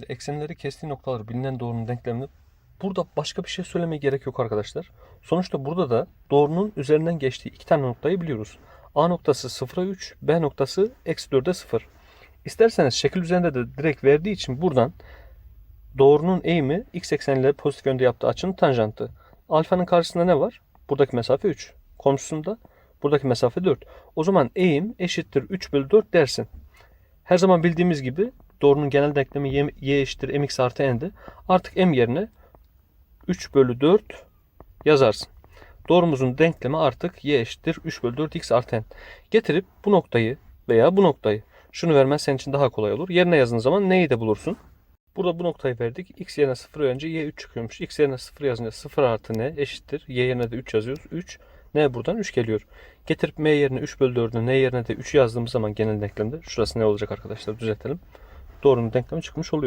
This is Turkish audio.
Şimdi eksenleri kestiği noktaları bilinen doğrunun denklemini burada başka bir şey söylemeye gerek yok arkadaşlar. Sonuçta burada da doğrunun üzerinden geçtiği iki tane noktayı biliyoruz. A noktası 0'a 3, B noktası eksi 4'e 0. İsterseniz şekil üzerinde de direkt verdiği için buradan doğrunun eğimi x ekseniyle pozitif yönde yaptığı açının tanjantı. Alfanın karşısında ne var? Buradaki mesafe 3. Komşusunda buradaki mesafe 4. O zaman eğim eşittir 3 bölü 4 dersin. Her zaman bildiğimiz gibi doğrunun genel denklemi y, y eşittir mx artı n'de. Artık m yerine 3 bölü 4 yazarsın. Doğrumuzun denklemi artık y eşittir 3 bölü 4 x artı n. Getirip bu noktayı veya bu noktayı şunu vermen senin için daha kolay olur. Yerine yazdığın zaman neyi de bulursun? Burada bu noktayı verdik. X yerine 0 önce Y 3 çıkıyormuş. X yerine 0 yazınca 0 artı N eşittir. Y yerine de 3 yazıyoruz. 3. N buradan 3 geliyor. Getirip M yerine 3 bölü 4'ü N yerine de 3 yazdığımız zaman genel denklemde şurası ne olacak arkadaşlar düzeltelim. Doğrunun denklemi çıkmış oluyor.